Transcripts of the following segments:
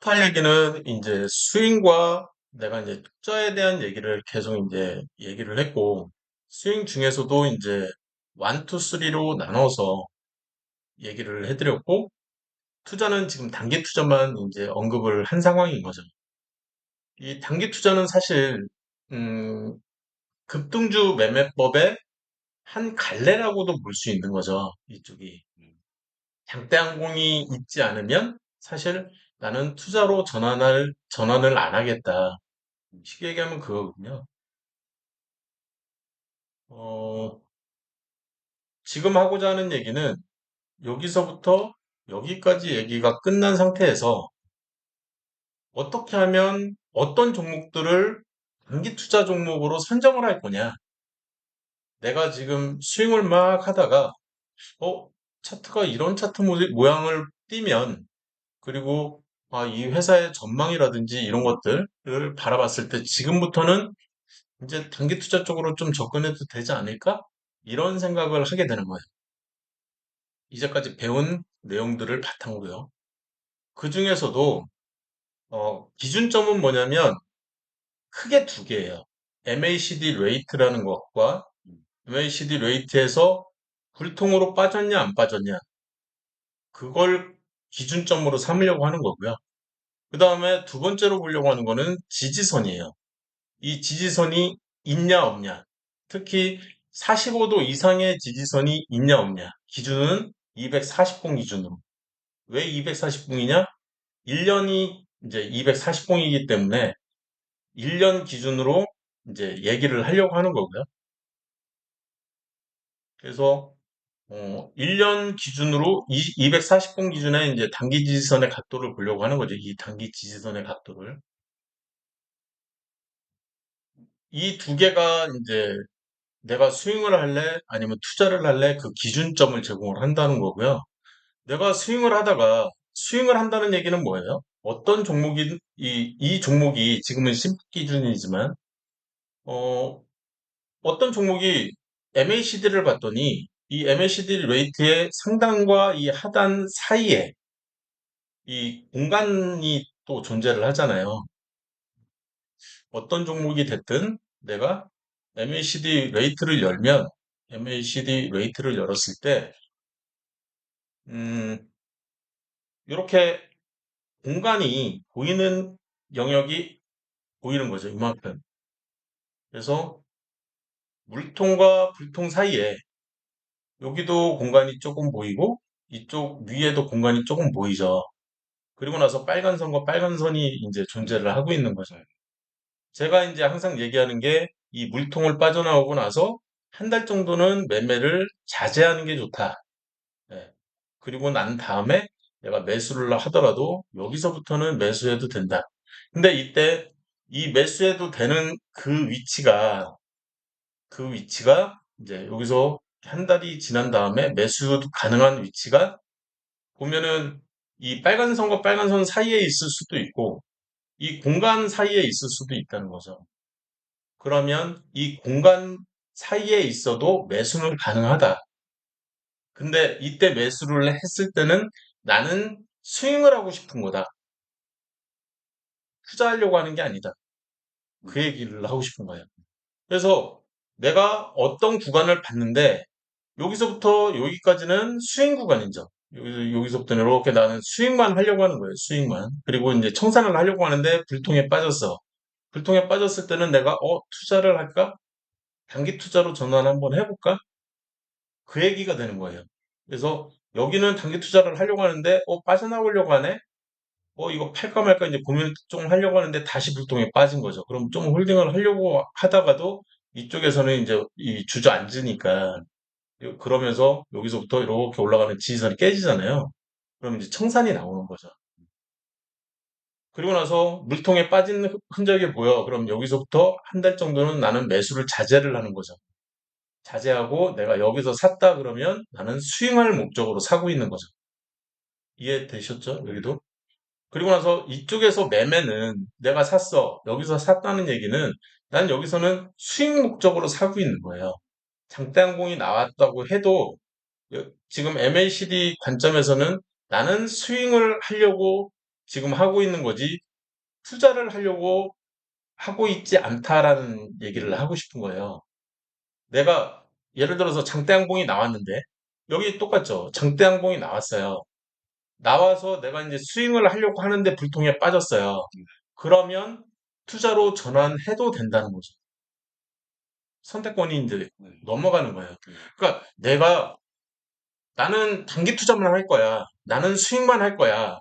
지금부터 할 얘기는 이제 스윙과 내가 이제 투자에 대한 얘기를 계속 이제 얘기를 했고, 스윙 중에서도 이제 1, 2, 3로 나눠서 얘기를 해드렸고, 투자는 지금 단기 투자만 이제 언급을 한 상황인 거죠. 이 단기 투자는 사실, 음, 급등주 매매법의 한 갈래라고도 볼 수 있는 거죠. 이쪽이. 장대항공이 있지 않으면 사실 나는 투자로 전환을, 전환을 안 하겠다. 쉽게 얘기하면 그거거든요. 어, 지금 하고자 하는 얘기는 여기서부터 여기까지 얘기가 끝난 상태에서 어떻게 하면 어떤 종목들을 단기 투자 종목으로 선정을 할 거냐. 내가 지금 스윙을 막 하다가, 어, 차트가 이런 차트 모- 모양을 띄면, 그리고 아, 이 회사의 전망이라든지 이런 것들을 바라봤을 때 지금부터는 이제 단기 투자 쪽으로 좀 접근해도 되지 않을까? 이런 생각을 하게 되는 거예요. 이제까지 배운 내용들을 바탕으로요. 그 중에서도 어, 기준점은 뭐냐면 크게 두 개예요. MACD 레이트라는 것과 MACD 레이트에서 불통으로 빠졌냐 안 빠졌냐 그걸 기준점으로 삼으려고 하는 거고요. 그 다음에 두 번째로 보려고 하는 거는 지지선이에요. 이 지지선이 있냐 없냐 특히 45도 이상의 지지선이 있냐 없냐 기준은 240분 기준으로 왜 240분이냐 1년이 이제 240분이기 때문에 1년 기준으로 이제 얘기를 하려고 하는 거고요. 그래서 어, 1년 기준으로 240분 기준에 이제 단기 지지선의 각도를 보려고 하는 거죠. 이 단기 지지선의 각도를. 이 두 개가 이제 내가 스윙을 할래 아니면 투자를 할래 그 기준점을 제공을 한다는 거고요. 내가 스윙을 하다가 스윙을 한다는 얘기는 뭐예요? 어떤 종목이 이, 이 종목이 지금은 신품 기준이지만 어, 어떤 종목이 MACD를 봤더니 이 MACD 레이트의 상단과 이 하단 사이에 이 공간이 또 존재를 하잖아요. 어떤 종목이 됐든 내가 MACD 레이트를 열면 MACD 레이트를 열었을 때 음, 이렇게 공간이 보이는 영역이 보이는 거죠. 이만큼. 그래서 물통과 불통 사이에 여기도 공간이 조금 보이고 이쪽 위에도 공간이 조금 보이죠. 그리고 나서 빨간 선과 빨간 선이 이제 존재를 하고 있는 거죠. 제가 이제 항상 얘기하는 게 이 물통을 빠져나오고 나서 한 달 정도는 매매를 자제하는 게 좋다. 예. 그리고 난 다음에 내가 매수를 하더라도 여기서부터는 매수해도 된다. 근데 이때 이 매수해도 되는 그 위치가 그 위치가 이제 여기서 한 달이 지난 다음에 매수 가능한 위치가 보면은 이 빨간 선과 빨간 선 사이에 있을 수도 있고 이 공간 사이에 있을 수도 있다는 거죠. 그러면 이 공간 사이에 있어도 매수는 가능하다. 근데 이때 매수를 했을 때는 나는 스윙을 하고 싶은 거다. 투자하려고 하는 게 아니다. 그 얘기를 하고 싶은 거예요. 그래서 내가 어떤 구간을 봤는데 여기서부터 여기까지는 스윙 구간이죠. 여기서, 여기서부터는 이렇게 나는 스윙만 하려고 하는 거예요. 스윙만. 그리고 이제 청산을 하려고 하는데 불통에 빠졌어. 불통에 빠졌을 때는 내가 어 투자를 할까? 단기 투자로 전환 한번 해볼까? 그 얘기가 되는 거예요. 그래서 여기는 단기 투자를 하려고 하는데 어 빠져나오려고 하네? 어 이거 팔까 말까 이제 고민을 좀 하려고 하는데 다시 불통에 빠진 거죠. 그럼 좀 홀딩을 하려고 하다가도 이쪽에서는 이제 이 주저앉으니까 그러면서 여기서부터 이렇게 올라가는 지지선이 깨지잖아요. 그럼 이제 청산이 나오는 거죠. 그리고 나서 물통에 빠진 흔적이 보여. 그럼 여기서부터 한 달 정도는 나는 매수를 자제를 하는 거죠. 자제하고 내가 여기서 샀다 그러면 나는 스윙할 목적으로 사고 있는 거죠. 이해되셨죠? 여기도? 그리고 나서 이쪽에서 매매는 내가 샀어. 여기서 샀다는 얘기는 난 여기서는 수익 목적으로 사고 있는 거예요. 장대항공이 나왔다고 해도 여- 지금 MACD 관점에서는 나는 스윙을 하려고 지금 하고 있는 거지 투자를 하려고 하고 있지 않다라는 얘기를 하고 싶은 거예요. 내가 예를 들어서 장대항봉이 나왔는데 여기 똑같죠. 장대항봉이 나왔어요. 나와서 내가 이제 스윙을 하려고 하는데 불통에 빠졌어요. 그러면 투자로 전환해도 된다는 거죠. 선택권이 이제 네. 넘어가는 거예요. 네. 그러니까 내가 나는 단기 투자만 할 거야. 나는 수익만 할 거야.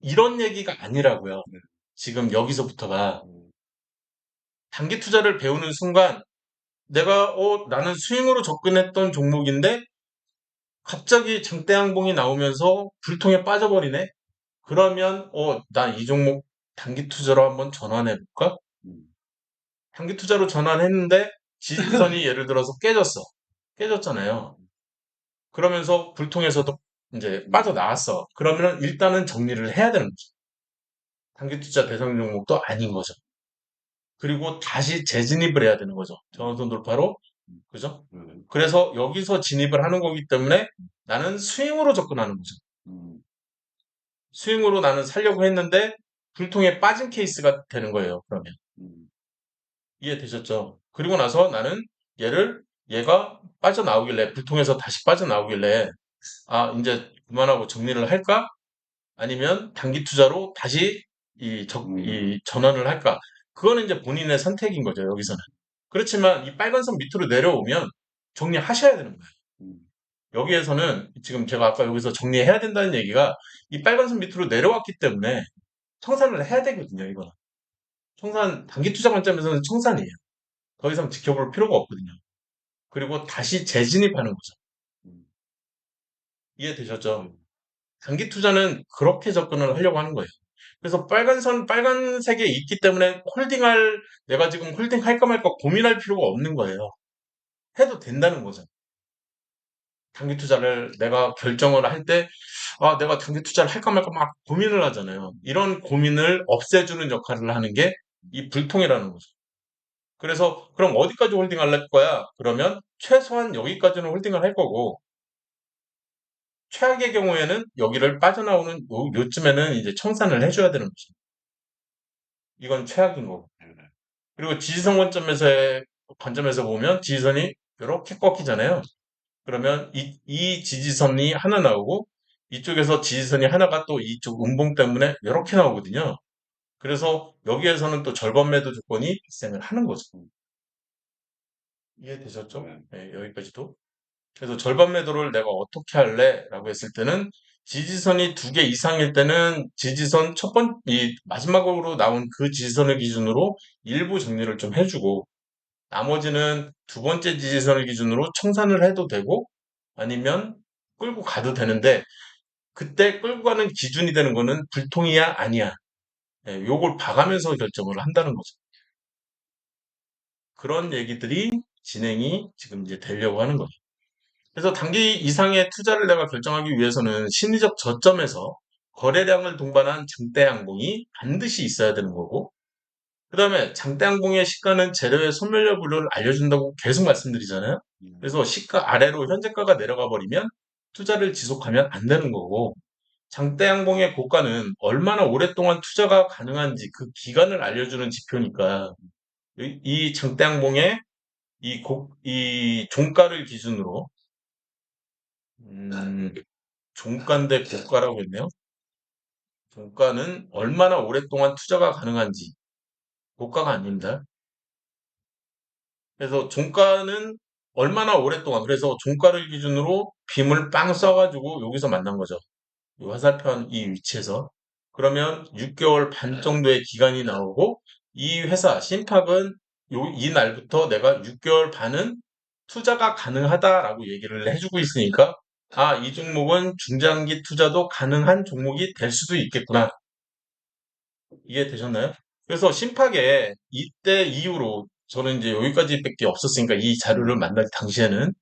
이런 얘기가 아니라고요. 네. 지금 여기서부터가 음, 단기 투자를 배우는 순간 내가 어 나는 스윙으로 접근했던 종목인데 갑자기 장대항봉이 나오면서 불통에 빠져버리네. 그러면 어 나 이 종목 단기 투자로 한번 전환해 볼까? 음, 단기 투자로 전환했는데 지지선이 예를 들어서 깨졌어. 깨졌잖아요. 그러면서 불통에서도 이제 빠져나왔어. 그러면 일단은 정리를 해야 되는 거죠. 단기 투자 대상 종목도 아닌 거죠. 그리고 다시 재진입을 해야 되는 거죠. 전원선 돌파로. 그죠? 네. 그래서 여기서 진입을 하는 거기 때문에 나는 스윙으로 접근하는 거죠. 음, 스윙으로 나는 살려고 했는데 불통에 빠진 케이스가 되는 거예요. 그러면. 음, 이해되셨죠? 그리고 나서 나는 얘를 얘가 빠져나오길래 불통에서 다시 빠져나오길래 아 이제 그만하고 정리를 할까? 아니면 단기 투자로 다시 이, 적, 음. 이 전환을 할까? 그거는 이제 본인의 선택인 거죠. 여기서는. 그렇지만 이 빨간 선 밑으로 내려오면 정리하셔야 되는 거예요. 음, 여기에서는 지금 제가 아까 여기서 정리해야 된다는 얘기가 이 빨간 선 밑으로 내려왔기 때문에 청산을 해야 되거든요. 이거는. 청산 단기 투자 관점에서는 청산이에요. 더 이상 지켜볼 필요가 없거든요. 그리고 다시 재진입하는 거죠. 음. 이해되셨죠? 단기 투자는 그렇게 접근을 하려고 하는 거예요. 그래서 빨간 선, 빨간색에 있기 때문에 홀딩할, 내가 지금 홀딩 할까 말까 고민할 필요가 없는 거예요. 해도 된다는 거죠. 단기 투자를 내가 결정을 할 때, 아, 내가 단기 투자를 할까 말까 막 고민을 하잖아요. 이런 고민을 없애주는 역할을 하는 게 이 불통이라는 거죠. 그래서 그럼 어디까지 홀딩 할 거야? 그러면 최소한 여기까지는 홀딩을 할 거고, 최악의 경우에는 여기를 빠져나오는 요, 요쯤에는 이제 청산을 해줘야 되는 거죠. 이건 최악인 거고. 네. 그리고 지지선 관점에서의 관점에서 보면 지지선이 이렇게 꺾이잖아요. 그러면 이, 이 지지선이 하나 나오고 이쪽에서 지지선이 하나가 또 이쪽 음봉 때문에 이렇게 나오거든요. 그래서 여기에서는 또 절반 매도 조건이 발생을 하는 거죠. 이해되셨죠? 네. 네, 여기까지도. 그래서 절반 매도를 내가 어떻게 할래? 라고 했을 때는 지지선이 두 개 이상일 때는 지지선 첫 번, 이 마지막으로 나온 그 지지선을 기준으로 일부 정리를 좀 해주고 나머지는 두 번째 지지선을 기준으로 청산을 해도 되고 아니면 끌고 가도 되는데 그때 끌고 가는 기준이 되는 거는 불통이야 아니야 예, 요걸 봐가면서 결정을 한다는 거죠. 그런 얘기들이 진행이 지금 이제 되려고 하는 거죠. 그래서 단기 이상의 투자를 내가 결정하기 위해서는 심리적 저점에서 거래량을 동반한 장대 항공이 반드시 있어야 되는 거고 그 다음에 장대 항공의 시가는 재료의 소멸 여부를 알려준다고 계속 말씀드리잖아요. 음, 그래서 시가 아래로 현재가가 내려가 버리면 투자를 지속하면 안 되는 거고 장대 항공의 고가는 얼마나 오랫동안 투자가 가능한지 그 기간을 알려주는 지표니까 이- 이 장대 항공의 이, 고, 이 종가를 기준으로 음, 종가인데 고가라고 했네요. 종가는 얼마나 오랫동안 투자가 가능한지 고가가 아닙니다. 그래서 종가는 얼마나 오랫동안 그래서 종가를 기준으로 빔을 빵 써가지고 여기서 만난 거죠. 이 화살표 이 위치에서 그러면 6개월 반 정도의 기간이 나오고 이 회사 신탁은 요, 이 날부터 내가 6개월 반은 투자가 가능하다라고 얘기를 해주고 있으니까 아, 이 종목은 중장기 투자도 가능한 종목이 될 수도 있겠구나. 이해되셨나요? 그래서 심팍에 이때 이후로 저는 이제 여기까지밖에 없었으니까 이 자료를 만날 당시에는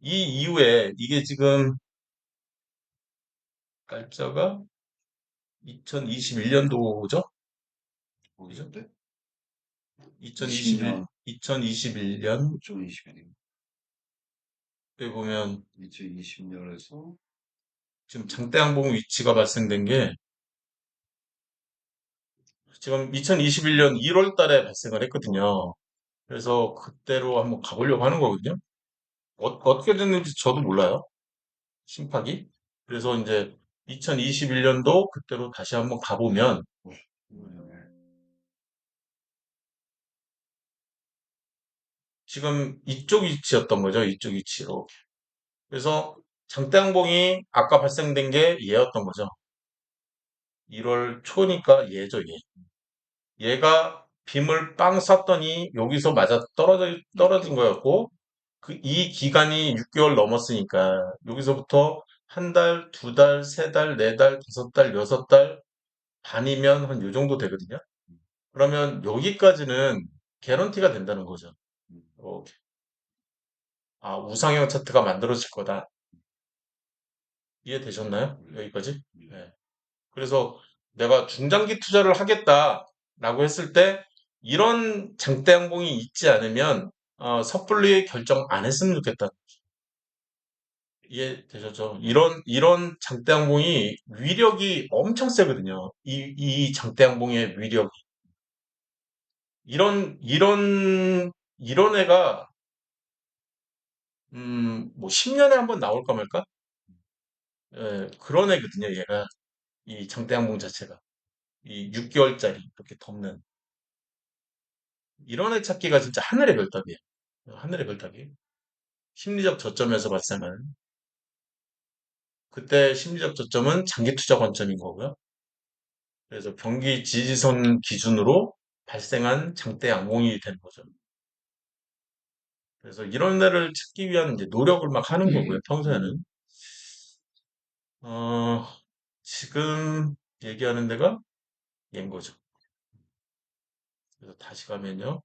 이 이후에 이게 지금 날짜가 2021년도죠? 어디서 때? 2021, 2021년 2020년이요. 때 보면 2020년에서 지금 장대항공 위치가 발생된 게 지금 2021년 1월 달에 발생을 했거든요. 그래서 그때로 한번 가보려고 하는 거거든요. 어, 떻게 됐는지 저도 몰라요. 심박이. 그래서 이제 2021년도 그때로 다시 한번 가보면 지금 이쪽 위치였던 거죠. 이쪽 위치로. 그래서 장대항봉이 아까 발생된 게 얘였던 거죠. 1월 초니까 얘죠, 얘. 얘가 빔을 빵 쐈더니 여기서 맞아 떨어져, 떨어진 거였고, 그, 이 기간이 6개월 넘었으니까, 여기서부터 한 달, 두 달, 세 달, 네 달, 다섯 달, 여섯 달 반이면 한 요 정도 되거든요. 그러면 여기까지는 개런티가 된다는 거죠. 어, 아, 우상향 차트가 만들어질 거다. 이해되셨나요? 여기까지? 네. 그래서 내가 중장기 투자를 하겠다라고 했을 때 이런 장대 항공이 있지 않으면 어, 섣불리 결정 안 했으면 좋겠다. 이해되셨죠? 이런 이런 장대 항공이 위력이 엄청 세거든요. 이, 이 장대 항공의 위력이 이런 이런 이런 애가 음, 뭐 10년에 한 번 나올까 말까? 예, 그런 애거든요, 얘가. 이 장대 항공 자체가. 이 6개월짜리 이렇게 덮는 이런 애 찾기가 진짜 하늘의 별따기예요. 하늘의 별따기. 심리적 저점에서 발생하는 그때 심리적 저점은 장기 투자 관점인 거고요. 그래서 경기 지지선 기준으로 발생한 장대 항공이 되는 거죠. 그래서 이런 애를 찾기 위한 이제 노력을 막 하는 거고요. 평소에는 어, 지금 얘기하는 데가 얘인 거죠. 그래서 다시 가면요.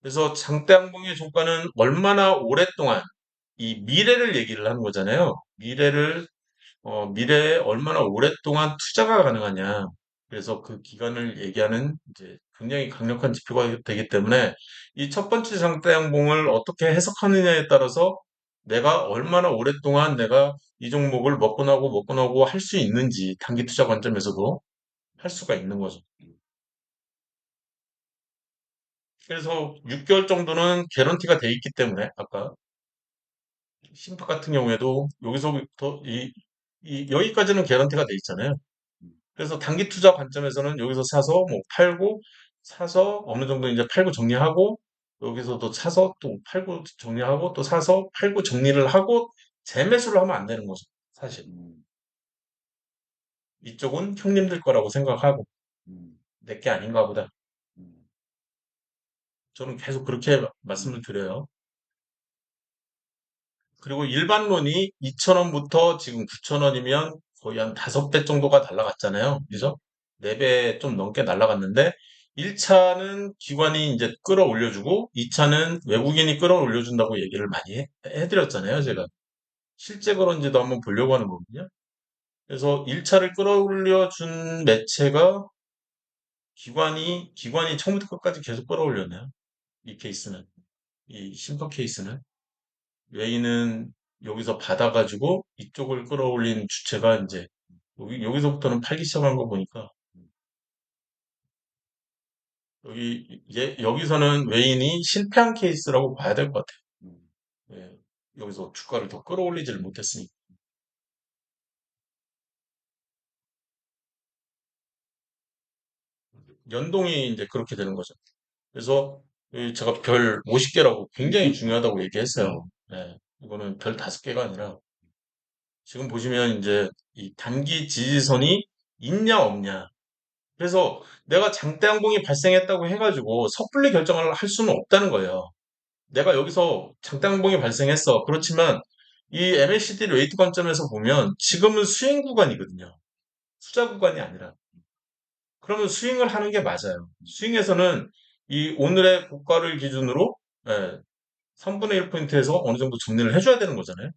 그래서 장대항공의 종가는 얼마나 오랫동안 이 미래를 얘기를 하는 거잖아요. 미래를 어, 미래에 얼마나 오랫동안 투자가 가능하냐. 그래서 그 기간을 얘기하는 이제 굉장히 강력한 지표가 되기 때문에 이 첫 번째 장대항공을 어떻게 해석하느냐에 따라서 내가 얼마나 오랫동안 내가 이 종목을 먹고 나고 먹고 나고 할 수 있는지 단기 투자 관점에서도 할 수가 있는 거죠. 그래서 6개월 정도는 개런티가 돼 있기 때문에 아까 심박 같은 경우에도 여기서부터 이, 이 여기까지는 개런티가 돼 있잖아요. 그래서 단기 투자 관점에서는 여기서 사서 뭐 팔고 사서 어느 정도 이제 팔고 정리하고 여기서 또 사서 또 팔고 정리하고 또 사서 팔고 정리를 하고 재매수를 하면 안 되는 거죠. 사실 이쪽은 형님들 거라고 생각하고 내 게 아닌가 보다. 저는 계속 그렇게 말씀을 드려요. 그리고 일반론이 2,000원부터 지금 9,000원이면 거의 한 5배 정도가 날라갔잖아요. 그죠? 4배 좀 넘게 날라갔는데 1차는 기관이 이제 끌어올려주고 2차는 외국인이 끌어올려준다고 얘기를 많이 해, 해드렸잖아요. 제가. 실제 그런지도 한번 보려고 하는 거거든요. 그래서 1차를 끌어올려준 매체가 기관이, 기관이 처음부터 끝까지 계속 끌어올렸네요. 이 케이스는. 이 심퍼 케이스는. 웨이는 여기서 받아가지고 이쪽을 끌어올린 주체가 이제 여기, 여기서부터는 팔기 시작한 거 보니까 여기 예, 여기서는 웨인이 실패한 케이스라고 봐야 될 것 같아요. 예, 여기서 주가를 더 끌어올리지를 못했으니까. 연동이 이제 그렇게 되는 거죠. 그래서 이 제가 별 50개라고 굉장히 중요하다고 얘기했어요. 예, 이거는 별 5개가 아니라 지금 보시면 이제 이 단기 지지선이 있냐 없냐. 그래서 내가 장대항공이 발생했다고 해가지고 섣불리 결정을 할 수는 없다는 거예요. 내가 여기서 장대항공이 발생했어. 그렇지만 이 MACD 레이트 관점에서 보면 지금은 수행 구간이거든요. 투자 구간이 아니라. 그러면 스윙을 하는 게 맞아요. 스윙에서는 이 오늘의 고가를 기준으로 예, 3분의 1포인트에서 어느 정도 정리를 해줘야 되는 거잖아요.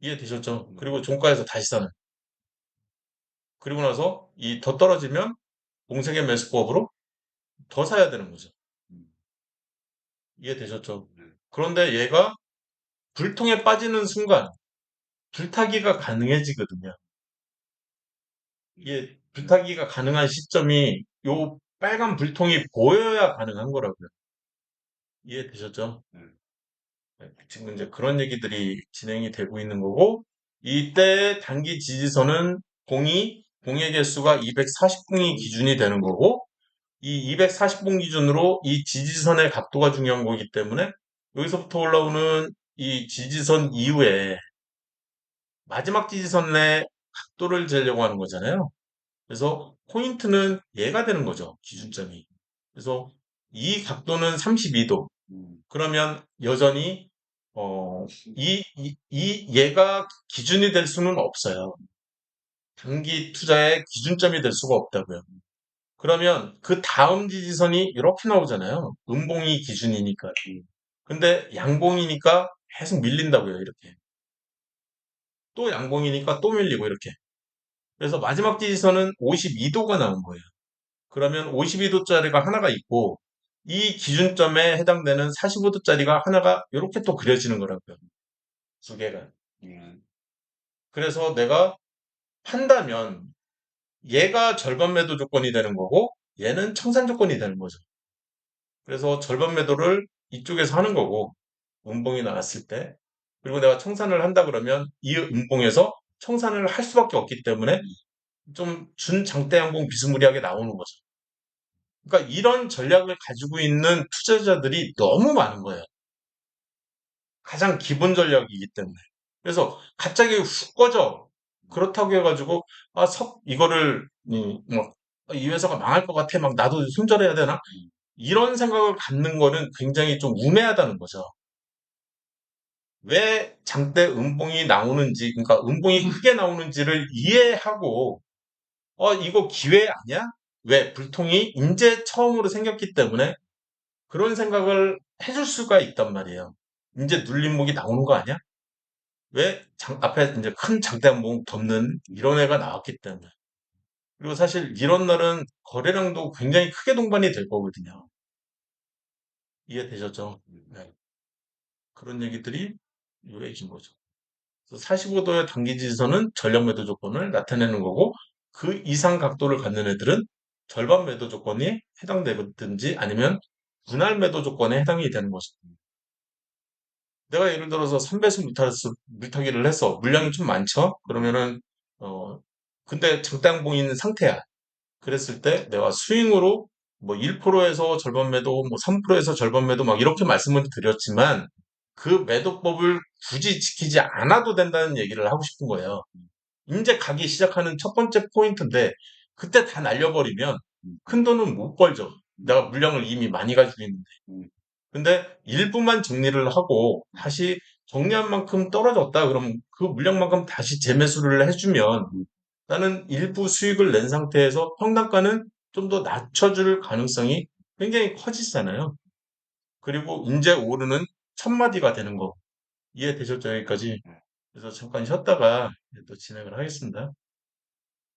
이해되셨죠? 그리고 종가에서 다시 사는. 그리고 나서 이 더 떨어지면 공세의 매수법으로 더 사야 되는 거죠. 이해되셨죠? 그런데 얘가 불통에 빠지는 순간 불타기가 가능해지거든요. 이게 불타기가 가능한 시점이 요 빨간 불통이 보여야 가능한 거라고요. 이해되셨죠? 네. 네, 지금 이제 그런 얘기들이 진행이 되고 있는 거고, 이때 단기 지지선은 공이, 공의 개수가 240공이 기준이 되는 거고, 이 240공 기준으로 이 지지선의 각도가 중요한 거기 때문에, 여기서부터 올라오는 이 지지선 이후에 마지막 지지선의 각도를 재려고 하는 거잖아요. 그래서 포인트는 얘가 되는 거죠. 기준점이. 그래서 이 각도는 32도. 음. 그러면 여전히 어, 이, 이, 이 얘가 기준이 될 수는 없어요. 단기 투자의 기준점이 될 수가 없다고요. 그러면 그 다음 지지선이 이렇게 나오잖아요. 음봉이 기준이니까. 근데 양봉이니까 계속 밀린다고요. 이렇게. 또 양봉이니까 또 밀리고 이렇게. 그래서 마지막 지지선은 52도가 나온 거예요. 그러면 52도짜리가 하나가 있고 이 기준점에 해당되는 45도짜리가 하나가 이렇게 또 그려지는 거라고요. 두 개가. 음. 그래서 내가 판다면 얘가 절반 매도 조건이 되는 거고 얘는 청산 조건이 되는 거죠. 그래서 절반 매도를 이쪽에서 하는 거고 음봉이 나왔을 때 그리고 내가 청산을 한다 그러면 이 음봉에서 청산을 할 수밖에 없기 때문에 좀 준장대 양봉 비스무리하게 나오는 거죠. 그러니까 이런 전략을 가지고 있는 투자자들이 너무 많은 거예요. 가장 기본 전략이기 때문에. 그래서 갑자기 훅 꺼져. 그렇다고 해가지고 아석 이거를 음, 뭐, 이 회사가 망할 것 같아. 막 나도 손절해야 되나? 이런 생각을 갖는 거는 굉장히 좀 우매하다는 거죠. 왜 장대 음봉이 나오는지, 그러니까 음봉이 크게 나오는지를 이해하고 어 이거 기회 아니야? 왜 불통이 이제 처음으로 생겼기 때문에 그런 생각을 해줄 수가 있단 말이에요. 이제 눌림목이 나오는 거 아니야? 왜 장- 앞에 이제 큰 장대한봉 덮는 이런 애가 나왔기 때문에. 그리고 사실 이런 날은 거래량도 굉장히 크게 동반이 될 거거든요. 이해되셨죠? 네. 그런 얘기들이 요해진 거죠. 45도의 단기 지지선은 전력 매도 조건을 나타내는 거고 그 이상 각도를 갖는 애들은 절반 매도 조건이 해당되든지 아니면 분할 매도 조건에 해당이 되는 것입니다. 내가 예를 들어서 3배수 물타스, 물타기를 했어. 물량이 좀 많죠? 그러면은, 어, 근데 있는 상태야. 그랬을 때 내가 스윙으로 뭐 1%에서 절반 매도, 뭐 3%에서 절반 매도 막 이렇게 말씀을 드렸지만 그 매도법을 굳이 지키지 않아도 된다는 얘기를 하고 싶은 거예요. 이제 가기 시작하는 첫 번째 포인트인데 그때 다 날려버리면 큰 돈은 못 벌죠. 내가 물량을 이미 많이 가지고 있는데. 근데 일부만 정리를 하고 다시 정리한 만큼 떨어졌다. 그럼 그 물량만큼 다시 재매수를 해주면 나는 일부 수익을 낸 상태에서 평단가는 좀 더 낮춰줄 가능성이 굉장히 커지잖아요. 그리고 이제 오르는 첫 마디가 되는 거 이해되셨죠? 여기까지. 그래서 잠깐 쉬었다가 또 진행을 하겠습니다.